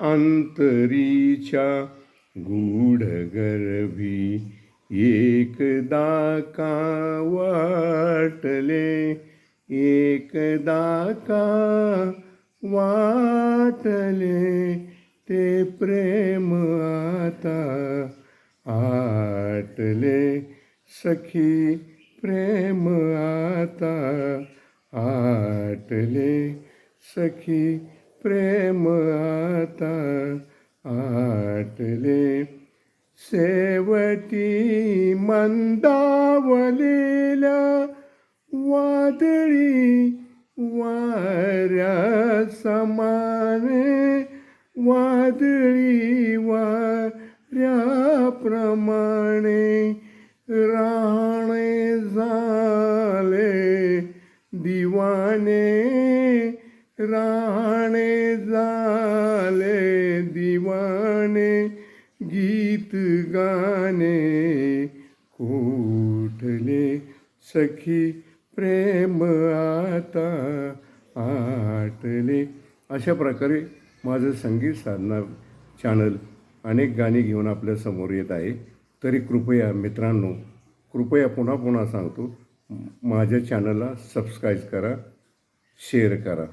अंतरीच्या गूढगर्भी एकदा का वाटले? एकदा का वाटले? ते प्रेम आता आटले. सखी प्रेम आता आटले. सखी प्रेम आता आटले. शेवटी मंदावलेल्या वादळी वाऱ्या समाने वादळी वाऱ्याप्रमाणे राणे झाले दिवाने. राणे झाले दिवाने गीत गाणे. कोठले सखी प्रेम आता आटले? अशा प्रकारे माझं संगीत साधना चॅनल अनेक गाणी घेऊन आपल्यासमोर येत आहे. तरी कृपया मित्रांनो कृपया पुन्हा पुन्हा सांगतो माझ्या चॅनलला सबस्क्राईब करा शेअर करा.